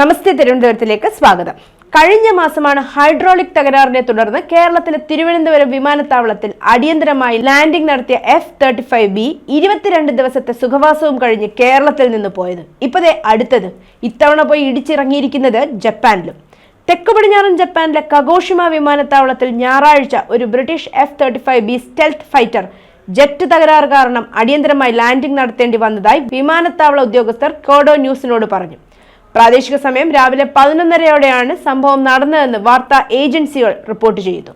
നമസ്തേ തിരുവനന്തപുരത്തിലേക്ക് സ്വാഗതം. കഴിഞ്ഞ മാസമാണ് ഹൈഡ്രോളിക് തകരാറിനെ തുടർന്ന് കേരളത്തിലെ തിരുവനന്തപുരം വിമാനത്താവളത്തിൽ അടിയന്തരമായി ലാൻഡിംഗ് നടത്തിയ എഫ് തേർട്ടി ഫൈവ് ബി ഇരുപത്തിരണ്ട് ദിവസത്തെ സുഖവാസവും കഴിഞ്ഞ് കേരളത്തിൽ നിന്ന് പോയത്. ഇപ്പതേ അടുത്തത്. ഇത്തവണ പോയി ഇടിച്ചിറങ്ങിയിരിക്കുന്നത് ജപ്പാനിലും. തെക്ക് പടിഞ്ഞാറൻ ജപ്പാനിലെ കഗോഷിമ വിമാനത്താവളത്തിൽ ഞായറാഴ്ച ഒരു British F thirty five B stealth fighter jet തകരാറ് കാരണം അടിയന്തരമായി ലാൻഡിംഗ് നടത്തേണ്ടി വന്നതായി വിമാനത്താവള ഉദ്യോഗസ്ഥർ കോഡോ ന്യൂസിനോട് പറഞ്ഞു. പ്രാദേശിക സമയം രാവിലെ പതിനൊന്നരയോടെയാണ് സംഭവം നടന്നതെന്ന് വാർത്താ ഏജൻസികൾ റിപ്പോർട്ട് ചെയ്തു.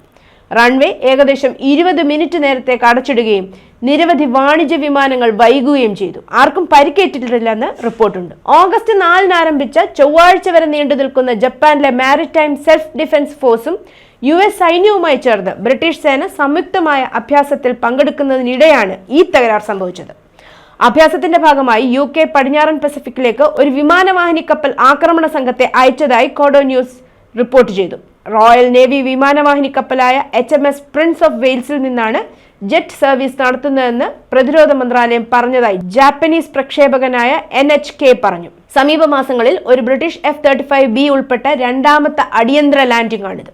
റൺവേ ഏകദേശം ഇരുപത് മിനിറ്റ് നേരത്തേക്ക് അടച്ചിടുകയും നിരവധി വാണിജ്യ വിമാനങ്ങൾ വൈകുകയും ചെയ്തു. ആർക്കും പരിക്കേറ്റിട്ടില്ലെന്ന് റിപ്പോർട്ടുണ്ട്. ഓഗസ്റ്റ് നാലിന് ആരംഭിച്ച ചൊവ്വാഴ്ച വരെ നീണ്ടു നിൽക്കുന്ന ജപ്പാനിലെ മാരിടൈം സെൽഫ് ഡിഫൻസ് ഫോഴ്സും യു എസ് സൈന്യവുമായി ചേർന്ന് ബ്രിട്ടീഷ് സേന സംയുക്തമായ അഭ്യാസത്തിൽ പങ്കെടുക്കുന്നതിനിടെയാണ് ഈ തകരാർ സംഭവിച്ചത്. അഭ്യാസത്തിന്റെ ഭാഗമായി യു കെ പടിഞ്ഞാറൻ പസഫിക്കിലേക്ക് ഒരു വിമാനവാഹിനി കപ്പൽ ആക്രമണ സംഘത്തെ അയച്ചതായി കോഡോ ന്യൂസ് റിപ്പോർട്ട് ചെയ്തു. റോയൽ നേവി വിമാനവാഹിനി കപ്പലായ H M S Prince of വെയിൽസിൽ നിന്നാണ് ജെറ്റ് സർവീസ് നടത്തുന്നതെന്ന് പ്രതിരോധ മന്ത്രാലയം പറഞ്ഞതായി ജാപ്പനീസ് പ്രക്ഷേപകനായ എൻ എച്ച് കെ പറഞ്ഞു. സമീപ മാസങ്ങളിൽ ഒരു British F thirty five B ഉൾപ്പെട്ട രണ്ടാമത്തെ അടിയന്തര ലാൻഡിംഗ് ആണിത്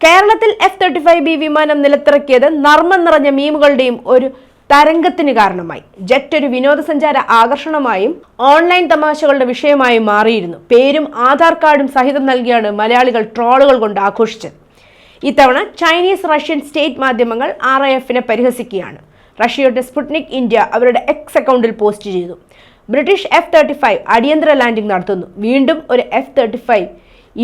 കേരളത്തിൽ എഫ് തേർട്ടി ഫൈവ് ബി വിമാനം നിലത്തിറക്കിയത് നർമ്മം നിറഞ്ഞ മീമുകളുടെയും ഒരു തരംഗത്തിന് കാരണമായി. ജെറ്റ് ഒരു വിനോദസഞ്ചാര ആകർഷണമായും ഓൺലൈൻ തമാശകളുടെ വിഷയമായും മാറിയിരുന്നു. പേരും ആധാർ കാർഡും സഹിതം നൽകിയാണ് മലയാളികൾ ട്രോളുകൾ കൊണ്ട് ആഘോഷിച്ചത്. ഇത്തവണ ചൈനീസ് റഷ്യൻ സ്റ്റേറ്റ് മാധ്യമങ്ങൾ ആർ ഐ എഫിനെ പരിഹസിക്കുകയാണ്. റഷ്യയുടെ സ്പുട്നിക് ഇന്ത്യ അവരുടെ എക്സ് അക്കൗണ്ടിൽ പോസ്റ്റ് ചെയ്തു. ബ്രിട്ടീഷ് എഫ് തേർട്ടി ഫൈവ് അടിയന്തര ലാൻഡിംഗ് നടത്തുന്നു. വീണ്ടും ഒരു എഫ് തേർട്ടി ഫൈവ്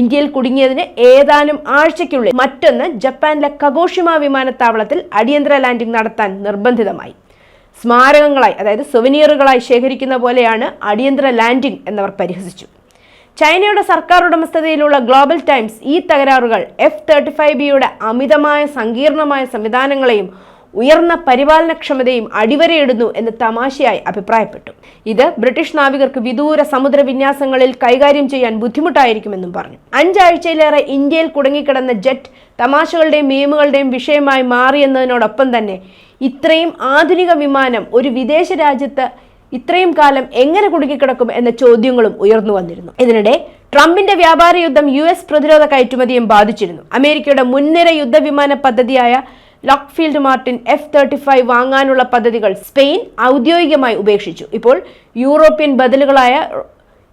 ഇന്ത്യയിൽ കുടുങ്ങിയതിന് ഏതാനും ആഴ്ചയ്ക്കുള്ളിൽ മറ്റൊന്ന് ജപ്പാനിലെ കഗോഷിമ വിമാനത്താവളത്തിൽ അടിയന്തര ലാൻഡിംഗ് നടത്താൻ നിർബന്ധിതമായി. സ്മാരകങ്ങളായി അതായത് സുവനീറുകളായി ശേഖരിക്കുന്ന പോലെയാണ് അടിയന്തര ലാൻഡിംഗ് എന്നവർ പരിഹസിച്ചു. ചൈനയുടെ സർക്കാർ ഉടമസ്ഥതയിലുള്ള ഗ്ലോബൽ ടൈംസ് ഈ തകരാറുകൾ എഫ് തേർട്ടി ഫൈവ് ബിയുടെ അമിതമായ സങ്കീർണമായ സംവിധാനങ്ങളെയും ഉയർന്ന പരിപാലനക്ഷമതയും അടിവരയിടുന്നു എന്ന് തമാശയായി അഭിപ്രായപ്പെട്ടു. ഇത് ബ്രിട്ടീഷ് നാവികർക്ക് വിദൂര സമുദ്ര വിന്യാസങ്ങളിൽ കൈകാര്യം ചെയ്യാൻ ബുദ്ധിമുട്ടായിരിക്കുമെന്നും പറഞ്ഞു. അഞ്ചാഴ്ചയിലേറെ ഇന്ത്യയിൽ കുടുങ്ങിക്കിടന്ന ജെറ്റ് തമാശകളുടെയും മീമുകളുടെയും വിഷയമായി മാറിയെന്നതിനോടൊപ്പം തന്നെ ഇത്രയും ആധുനിക വിമാനം ഒരു വിദേശ രാജ്യത്ത് ഇത്രയും കാലം എങ്ങനെ കുടുങ്ങിക്കിടക്കും എന്ന ചോദ്യങ്ങളും ഉയർന്നു വന്നിരുന്നു. ഇതിനിടെ ട്രംപിന്റെ വ്യാപാര യുദ്ധം യു എസ് പ്രതിരോധ കയറ്റുമതിയും ബാധിച്ചിരുന്നു. അമേരിക്കയുടെ മുൻനിര യുദ്ധവിമാന പദ്ധതിയായ Lockheed Martin F thirty five വാങ്ങാനുള്ള പദ്ധതികൾ സ്പെയിൻ ഔദ്യോഗികമായി ഉപേക്ഷിച്ചു. ഇപ്പോൾ European ബദലുകളായ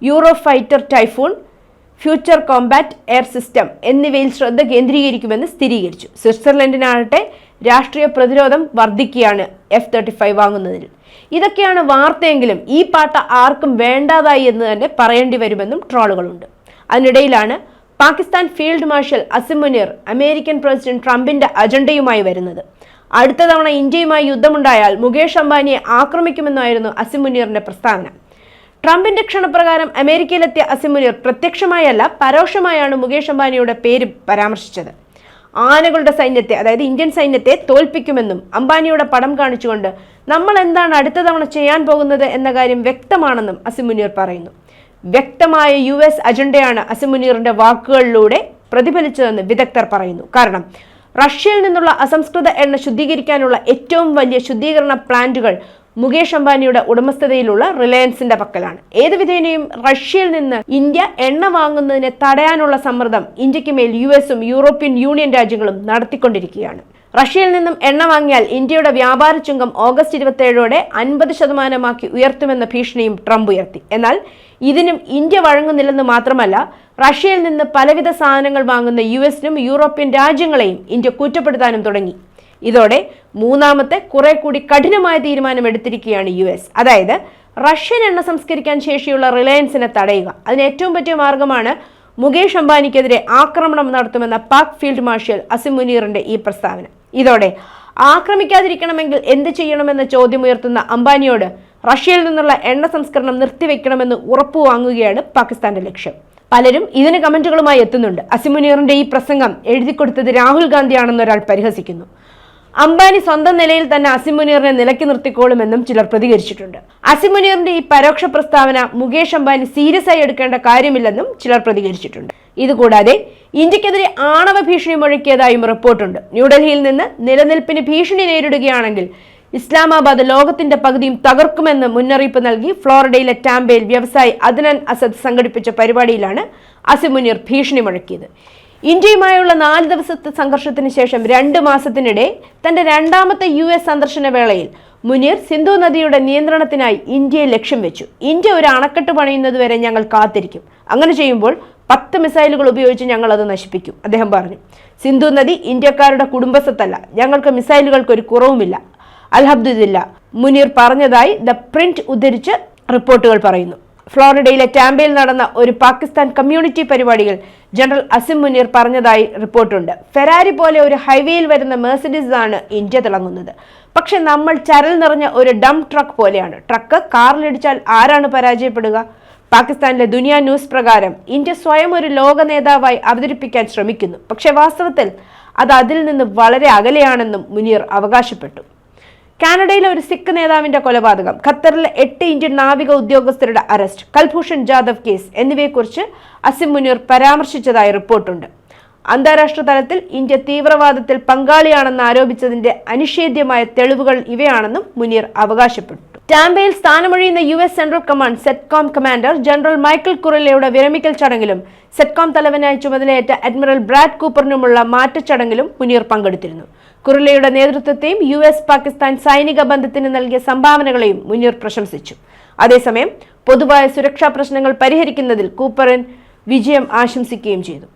Eurofighter Typhoon future combat air system എന്നിവയിൽ ശ്രദ്ധ കേന്ദ്രീകരിക്കുമെന്ന് സ്ഥിരീകരിച്ചു. സ്വിറ്റ്സർലൻഡിനാകട്ടെ രാഷ്ട്രീയ പ്രതിരോധം വർദ്ധിക്കുകയാണ് എഫ് തേർട്ടി ഫൈവ് വാങ്ങുന്നതിൽ. ഇതൊക്കെയാണ് വാർത്തയെങ്കിലും ഈ പാട്ട ആർക്കും വേണ്ടാതായി എന്ന് തന്നെ പറയേണ്ടി വരുമെന്നും ട്രോളുകളുണ്ട്. അതിനിടയിലാണ് Pakistan field marshal Asim Munir American president ട്രംപിന്റെ അജണ്ടയുമായി വരുന്നത്. അടുത്ത തവണ ഇന്ത്യയുമായി യുദ്ധമുണ്ടായാൽ മുകേഷ് അംബാനിയെ ആക്രമിക്കുമെന്നായിരുന്നു അസിം മുനീറിന്റെ പ്രസ്താവന. ട്രംപിന്റെ ക്ഷണപ്രകാരം അമേരിക്കയിലെത്തിയ അസിം മുനീർ പ്രത്യക്ഷമായല്ല പരോക്ഷമായാണ് മുകേഷ് അംബാനിയുടെ പേര് പരാമർശിച്ചത്. ആനകളുടെ സൈന്യത്തെ അതായത് ഇന്ത്യൻ സൈന്യത്തെ തോൽപ്പിക്കുമെന്നും അംബാനിയുടെ പടം കാണിച്ചുകൊണ്ട് നമ്മൾ എന്താണ് അടുത്ത തവണ ചെയ്യാൻ പോകുന്നത് എന്ന കാര്യം വ്യക്തമാണെന്നും അസിം മുനീർ പറയുന്നു. വ്യക്തമായ യു എസ് അജണ്ടയാണ് അസമുനീറിന്റെ വാക്കുകളിലൂടെ പ്രതിഫലിച്ചതെന്ന് വിദഗ്ധർ പറയുന്നു. കാരണം റഷ്യയിൽ നിന്നുള്ള അസംസ്കൃത എണ്ണ ശുദ്ധീകരിക്കാനുള്ള ഏറ്റവും വലിയ ശുദ്ധീകരണ പ്ലാന്റുകൾ മുകേഷ് അംബാനിയുടെ ഉടമസ്ഥതയിലുള്ള റിലയൻസിന്റെ പക്കലാണ്. ഏത് വിധേനയും റഷ്യയിൽ നിന്ന് ഇന്ത്യ എണ്ണ വാങ്ങുന്നതിനെ തടയാനുള്ള സമ്മർദ്ദം ഇന്ത്യയ്ക്ക് മേൽ യു എസും യൂറോപ്യൻ യൂണിയൻ രാജ്യങ്ങളും നടത്തിക്കൊണ്ടിരിക്കുകയാണ്. റഷ്യയിൽ നിന്നും എണ്ണ വാങ്ങിയാൽ ഇന്ത്യയുടെ വ്യാപാര ചുങ്കം ഓഗസ്റ്റ് ഇരുപത്തിയേഴോടെ അൻപത് ശതമാനമാക്കി ഉയർത്തുമെന്ന ഭീഷണിയും ട്രംപ് ഉയർത്തി. എന്നാൽ ഇതിനും ഇന്ത്യ വഴങ്ങുന്നില്ലെന്ന് മാത്രമല്ല റഷ്യയിൽ നിന്ന് പലവിധ സാധനങ്ങൾ വാങ്ങുന്ന യു എസിനും യൂറോപ്യൻ രാജ്യങ്ങളെയും ഇന്ത്യ കുറ്റപ്പെടുത്താനും തുടങ്ങി. ഇതോടെ മൂന്നാമത്തെ കുറെ കൂടി കഠിനമായ തീരുമാനം എടുത്തിരിക്കുകയാണ് യു എസ്. അതായത് റഷ്യൻ എണ്ണ സംസ്കരിക്കാൻ ശേഷിയുള്ള റിലയൻസിനെ തടയുക. അതിന് ഏറ്റവും പറ്റിയ മാർഗമാണ് മുകേഷ് അംബാനിക്കെതിരെ ആക്രമണം നടത്തുമെന്ന പാക് ഫീൽഡ് മാർഷൽ അസിം മുനീറിന്റെ ഈ പ്രസ്താവന. ഇതോടെ ആക്രമിക്കാതിരിക്കണമെങ്കിൽ എന്ത് ചെയ്യണമെന്ന ചോദ്യമുയർത്തുന്ന അംബാനിയോട് റഷ്യയിൽ നിന്നുള്ള എണ്ണ സംസ്കരണം നിർത്തിവെക്കണമെന്ന് ഉറപ്പു വാങ്ങുകയാണ് പാകിസ്ഥാന്റെ ലക്ഷ്യം. പലരും ഇതിന് കമന്റുകളുമായി എത്തുന്നുണ്ട്. അസിമുനീറിന്റെ ഈ പ്രസംഗം എഴുതിക്കൊടുത്തത് രാഹുൽ ഗാന്ധിയാണെന്ന് ഒരാൾ പരിഹസിക്കുന്നു. അംബാനി സ്വന്തം നിലയിൽ തന്നെ അസിമുനീറിനെ നിലക്കി നിർത്തിക്കോളുമെന്നും ചിലർ പ്രതികരിച്ചിട്ടുണ്ട്. അസിമുനീറിന്റെ ഈ പരോക്ഷ പ്രസ്താവന മുകേഷ് അംബാനി സീരിയസ് ആയി എടുക്കേണ്ട കാര്യമില്ലെന്നും ചിലർ പ്രതികരിച്ചിട്ടുണ്ട്. ഇതുകൂടാതെ ഇന്ത്യക്കെതിരെ ആണവ ഭീഷണി മുഴക്കിയതായും റിപ്പോർട്ടുണ്ട്. ന്യൂഡൽഹിയിൽ നിന്ന് നിലനിൽപ്പിന് ഭീഷണി നേരിടുകയാണെങ്കിൽ ഇസ്ലാമാബാദ് ലോകത്തിന്റെ പകുതിയും തകർക്കുമെന്ന് മുന്നറിയിപ്പ് നൽകി ഫ്ലോറിഡയിലെ ടാമ്പയിൽ വ്യവസായി അദ്നൻ അസദ് സംഘടിപ്പിച്ച പരിപാടിയിലാണ് അസിമുനീർ ഭീഷണി മുഴക്കിയത്. ഇന്ത്യയുമായുള്ള നാല് ദിവസത്തെ സംഘർഷത്തിന് ശേഷം രണ്ട് മാസത്തിനിടെ തന്റെ രണ്ടാമത്തെ യു എസ് സന്ദർശന വേളയിൽ മുനീർ സിന്ധു നദിയുടെ നിയന്ത്രണത്തിനായി ഇന്ത്യയെ ലക്ഷ്യം വെച്ചു. ഇന്ത്യ ഒരു അണക്കെട്ട് പണിയുന്നതുവരെ ഞങ്ങൾ കാത്തിരിക്കും. അങ്ങനെ ചെയ്യുമ്പോൾ പത്ത് മിസൈലുകൾ ഉപയോഗിച്ച് ഞങ്ങൾ അത് നശിപ്പിക്കും. അദ്ദേഹം പറഞ്ഞു സിന്ധു നദി ഇന്ത്യക്കാരുടെ കുടുംബസ്വത്തല്ല ഞങ്ങൾക്ക് മിസൈലുകൾക്ക് ഒരു കുറവുമില്ല. അൽഹബ്ദില്ല മുനീർ പറഞ്ഞതായി ദ പ്രിന്റ് ഉദ്ധരിച്ച് റിപ്പോർട്ടുകൾ പറയുന്നു. ഫ്ലോറിഡയിലെ ടാമ്പയിൽ നടന്ന ഒരു പാകിസ്ഥാൻ കമ്മ്യൂണിറ്റി പരിപാടിയിൽ ജനറൽ അസിം മുനീർ പറഞ്ഞതായി റിപ്പോർട്ടുണ്ട്. ഫെരാരി പോലെ ഒരു ഹൈവേയിൽ വരുന്ന മേഴ്സിഡീസ് ആണ് ഇന്ത്യ തിളങ്ങുന്നത്. പക്ഷെ നമ്മൾ ചരൽ നിറഞ്ഞ ഒരു ഡം ട്രക്ക് പോലെയാണ്. ട്രക്ക് കാറിലിടിച്ചാൽ ആരാണ് പരാജയപ്പെടുക? പാകിസ്ഥാനിലെ ദുനിയ ന്യൂസ് പ്രകാരം ഇന്ത്യ സ്വയം ഒരു ലോക നേതാവായി അവതരിപ്പിക്കാൻ ശ്രമിക്കുന്നു. പക്ഷെ വാസ്തവത്തിൽ അത് അതിൽ നിന്ന് വളരെ അകലെയാണെന്നും മുനീർ അവകാശപ്പെട്ടു. കാനഡയിലെ ഒരു സിഖ് നേതാവിന്റെ കൊലപാതകം ഖത്തറിലെ എട്ട് ഇന്ത്യൻ നാവിക ഉദ്യോഗസ്ഥരുടെ അറസ്റ്റ് കൽഭൂഷൺ ജാദവ് കേസ് എന്നിവയെക്കുറിച്ച് അസിം മുനീർ പരാമർശിച്ചതായി റിപ്പോർട്ടുണ്ട്. അന്താരാഷ്ട്ര തലത്തിൽ ഇന്ത്യ തീവ്രവാദത്തിൽ പങ്കാളിയാണെന്ന് ആരോപിച്ചതിന്റെ അനിഷേധ്യമായ തെളിവുകൾ ഇവയാണെന്നും മുനീർ അവകാശപ്പെട്ടു. ടാമ്പയിൽ സ്ഥാനമൊഴിയുന്ന U S Central Command Centcom commander general Michael കുറലയുടെ വിരമിക്കൽ ചടങ്ങിലും സെറ്റ്കോം തലവനായി ചുമതലയേറ്റ അഡ്മിറൽ ബ്രാഡ് കൂപ്പറിനുമുള്ള മാറ്റച്ചടങ്ങിലും മുനീർ പങ്കെടുത്തിരുന്നു. കുറില്ലയുടെ നേതൃത്വത്തെയും യു എസ് പാകിസ്ഥാൻ സൈനിക ബന്ധത്തിന് നൽകിയ സംഭാവനകളെയും മുനീർ പ്രശംസിച്ചു. അതേസമയം പൊതുവായ സുരക്ഷാ പ്രശ്നങ്ങൾ പരിഹരിക്കുന്നതിൽ കൂപ്പറിൻ വിജയം ആശംസിക്കുകയും ചെയ്തു.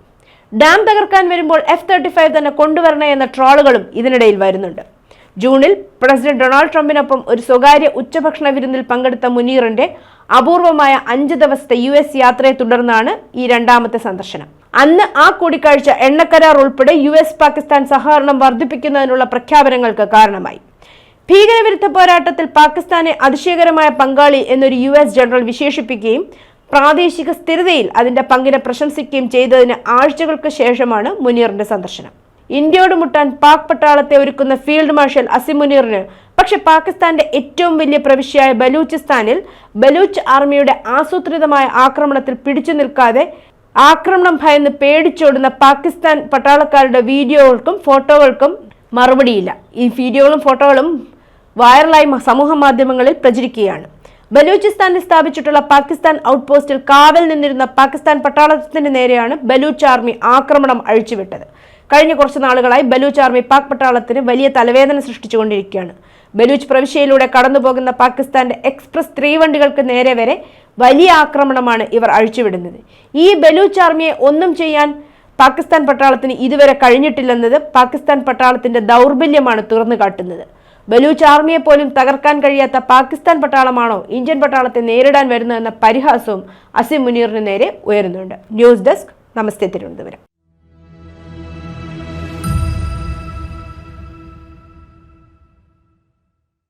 ഡാം തകർക്കാൻ വരുമ്പോൾ എഫ് തേർട്ടി ഫൈവ് തന്നെ കൊണ്ടുവരണേ എന്ന ട്രോളുകളും ഇതിനിടയിൽ വരുന്നുണ്ട്. ജൂണിൽ പ്രസിഡന്റ് ഡൊണാൾഡ് ട്രംപിനൊപ്പം ഒരു സ്വകാര്യ ഉച്ചഭക്ഷണ വിരുന്നിൽ പങ്കെടുത്ത മുനീറിന്റെ അപൂർവമായ അഞ്ച് ദിവസത്തെ യു യാത്രയെ തുടർന്നാണ് ഈ രണ്ടാമത്തെ സന്ദർശനം. അന്ന് ആ കൂടിക്കാഴ്ച എണ്ണക്കരാർ ഉൾപ്പെടെ യു എസ് പാകിസ്ഥാൻ സഹകരണം വർദ്ധിപ്പിക്കുന്നതിനുള്ള പ്രഖ്യാപനങ്ങൾക്ക് കാരണമായി. ഭീകരവിരുദ്ധ പോരാട്ടത്തിൽ പാകിസ്ഥാനെ അതിശയകരമായ പങ്കാളി എന്നൊരു യു എസ് ജനറൽ വിശേഷിപ്പിക്കുകയും പ്രാദേശിക സ്ഥിരതയിൽ അതിന്റെ പങ്കിനെ പ്രശംസിക്കുകയും ചെയ്തതിന് ആഴ്ചകൾക്ക് ശേഷമാണ് മുനീറിന്റെ സന്ദർശനം. ഇന്ത്യയോട് മുട്ടാൻ പാക് പട്ടാളത്തെ ഒരുക്കുന്ന ഫീൽഡ് മാർഷൽ അസിം മുനീറിന് പക്ഷെ പാകിസ്ഥാന്റെ ഏറ്റവും വലിയ പ്രവിശ്യയായ ബലൂചിസ്ഥാനിൽ ബലൂച്ച് ആർമിയുടെ ആസൂത്രിതമായ ആക്രമണത്തിൽ പിടിച്ചു നിൽക്കാതെ ആക്രമണം ഭയന്ന് പേടിച്ചോടുന്ന പാകിസ്ഥാൻ പട്ടാളക്കാരുടെ വീഡിയോകൾക്കും ഫോട്ടോകൾക്കും മറുപടിയില്ല. ഈ വീഡിയോകളും ഫോട്ടോകളും വൈറലായി സമൂഹ മാധ്യമങ്ങളിൽ പ്രചരിക്കുകയാണ്. ബലൂചിസ്ഥാനിൽ സ്ഥാപിച്ചിട്ടുള്ള പാകിസ്ഥാൻ ഔട്ട്പോസ്റ്റിൽ കാവൽ നിന്നിരുന്ന പാകിസ്ഥാൻ പട്ടാളത്തിന് നേരെയാണ് ബലൂച്ച് ആർമി ആക്രമണം അഴിച്ചുവിട്ടത്. കഴിഞ്ഞ കുറച്ച് നാളുകളായി ബലൂച്ച് ആർമി പാക് പട്ടാളത്തിന് വലിയ തലവേദന സൃഷ്ടിച്ചുകൊണ്ടിരിക്കുകയാണ്. ബലൂച്ച് പ്രവിശ്യയിലൂടെ കടന്നുപോകുന്ന പാകിസ്ഥാന്റെ എക്സ്പ്രസ് ത്രീവണ്ടികൾക്ക് നേരെ വരെ വലിയ ആക്രമണമാണ് ഇവർ അഴിച്ചുവിടുന്നത്. ഈ ബലൂച്ച് ആർമിയെ ഒന്നും ചെയ്യാൻ പാകിസ്ഥാൻ പട്ടാളത്തിന് ഇതുവരെ കഴിഞ്ഞിട്ടില്ലെന്നത് പാകിസ്ഥാൻ പട്ടാളത്തിന്റെ ദൗർബല്യമാണ് തുറന്നു കാട്ടുന്നത്. ബലൂച്ച് ആർമിയെ പോലും തകർക്കാൻ കഴിയാത്ത പാകിസ്ഥാൻ പട്ടാളമാണോ ഇന്ത്യൻ പട്ടാളത്തെ നേരിടാൻ വരുന്നതെന്ന പരിഹാസവും അസിം മുനീറിന് നേരെ ഉയരുന്നുണ്ട്. News desk. നമസ്തേ തിരുവനന്തപുരം.